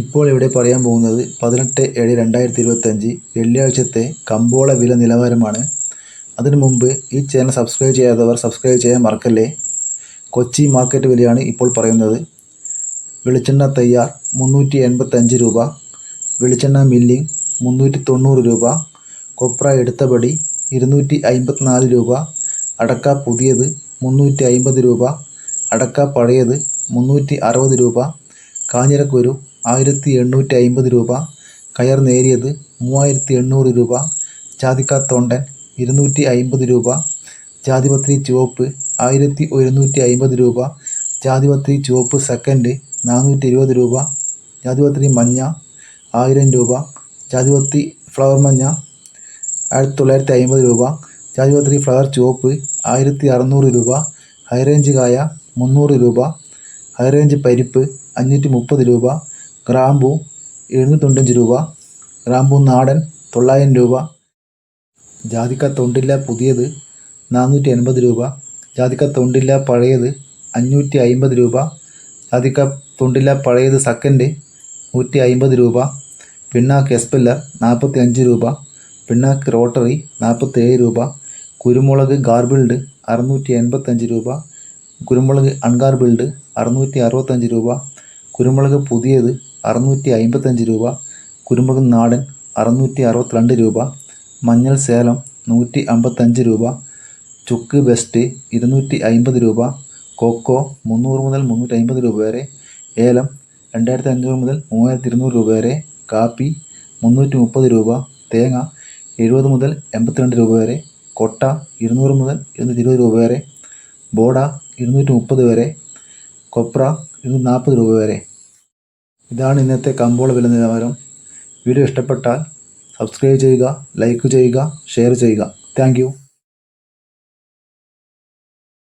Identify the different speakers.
Speaker 1: ഇപ്പോൾ ഇവിടെ പറയാൻ പോകുന്നത് പതിനെട്ട് ഏഴ് രണ്ടായിരത്തി ഇരുപത്തഞ്ച് വെള്ളിയാഴ്ചത്തെ കമ്പോള വില നിലവാരമാണ്. അതിനു മുമ്പ് ഈ ചാനൽ സബ്സ്ക്രൈബ് ചെയ്യാത്തവർ സബ്സ്ക്രൈബ് ചെയ്യാൻ മറക്കല്ലേ? കൊച്ചി മാർക്കറ്റ് വിലയാണ് ഇപ്പോൾ പറയുന്നത്. വെളിച്ചെണ്ണ തയ്യാർ മുന്നൂറ്റി എൺപത്തഞ്ച് രൂപ വെളിച്ചെണ്ണ മില്ലിംഗ് മുന്നൂറ്റി തൊണ്ണൂറ് രൂപ കൊപ്ര എടുത്തപടി ഇരുന്നൂറ്റി അമ്പത്തിനാല് രൂപ അടക്ക പുതിയത് മുന്നൂറ്റി അമ്പത് രൂപ അടക്ക പഴയത് മുന്നൂറ്റി അറുപത് രൂപ കാഞ്ഞിരക്കുരു ആയിരത്തി എണ്ണൂറ്റി അമ്പത് രൂപ. കയർ നേരിയത് മൂവായിരത്തി എണ്ണൂറ് രൂപ. ജാതിക്ക തൊണ്ടൻ ഇരുന്നൂറ്റി അമ്പത് രൂപ. ജാതിപത്രി ചുവപ്പ് ആയിരത്തി ഒരുന്നൂറ്റി അമ്പത് രൂപ. ജാതിപത്രി ചുവപ്പ് സെക്കൻഡ് നാനൂറ്റി ഇരുപത് രൂപ. ജാതിപത്രി മഞ്ഞ ആയിരം രൂപ. ജാതിപത്രി ഫ്ലവർ മഞ്ഞ ആയിരത്തി തൊള്ളായിരത്തി അമ്പത് രൂപ. ജാതിപത്രി ഫ്ലവർ ചുവപ്പ് ആയിരത്തി അറുന്നൂറ് രൂപ. ഹൈറേഞ്ച് കായ മുന്നൂറ് രൂപ. ഹൈറേഞ്ച് പരിപ്പ് അഞ്ഞൂറ്റി മുപ്പത് രൂപ. ഗ്രാമ്പൂ എഴുന്നൂറ്റൊണ്ടഞ്ച് രൂപ. ഗ്രാമ്പൂ നാടൻ തൊള്ളായിരം രൂപ. ജാതിക്ക തൊണ്ടില്ല പുതിയത് നാനൂറ്റി എൺപത് രൂപ. ജാതിക്ക തൊണ്ടില്ല പഴയത് അഞ്ഞൂറ്റി അമ്പത് രൂപ. ജാതിക്ക തൊണ്ടില്ല പഴയത് സെക്കൻഡ് നൂറ്റി അമ്പത് രൂപ. പിണ്ണാക്ക് എസ്പെല്ലർ നാൽപ്പത്തി അഞ്ച് രൂപ. പിണ്ണാക്ക് റോട്ടറി നാൽപ്പത്തേഴ് രൂപ. കുരുമുളക് ഗാർബിൾഡ് അറുന്നൂറ്റി എൺപത്തഞ്ച് രൂപ. കുരുമുളക് അൺഗാർബിൾഡ് അറുന്നൂറ്റി അറുപത്തഞ്ച് രൂപ. കുരുമുളക് പുതിയത് അറുന്നൂറ്റി അമ്പത്തഞ്ച് രൂപ കുരുമുളക് നാടൻ അറുന്നൂറ്റി അറുപത്തിരണ്ട് രൂപ മഞ്ഞൾ സേലം നൂറ്റി അമ്പത്തഞ്ച് രൂപ ചുക്ക് ബെസ്റ്റ് ഇരുന്നൂറ്റി അമ്പത് രൂപ കൊക്കോ മുന്നൂറ് മുതൽ മുന്നൂറ്റി അമ്പത് രൂപ വരെ ഏലം രണ്ടായിരത്തി അഞ്ഞൂറ് മുതൽ മൂവായിരത്തി ഇരുന്നൂറ് രൂപ വരെ കാപ്പി മുന്നൂറ്റി മുപ്പത് രൂപ തേങ്ങ എഴുപത് മുതൽ എൺപത്തിരണ്ട് രൂപ വരെ കൊട്ട ഇരുന്നൂറ് മുതൽ ഇരുന്നൂറ്റി ഇരുപത് രൂപ വരെ ബോഡ ഇരുന്നൂറ്റി മുപ്പത് വരെ കൊപ്ര ഇരുന്നൂറ്റി നാൽപ്പത് രൂപ വരെ. ഇതാണ് ഇന്നത്തെ കമ്പോള വില നിലവാരം വീഡിയോ ഇഷ്ടപ്പെട്ടാൽ സബ്സ്ക്രൈബ് ചെയ്യുക ലൈക്ക് ചെയ്യുക ഷെയർ ചെയ്യുക. താങ്ക്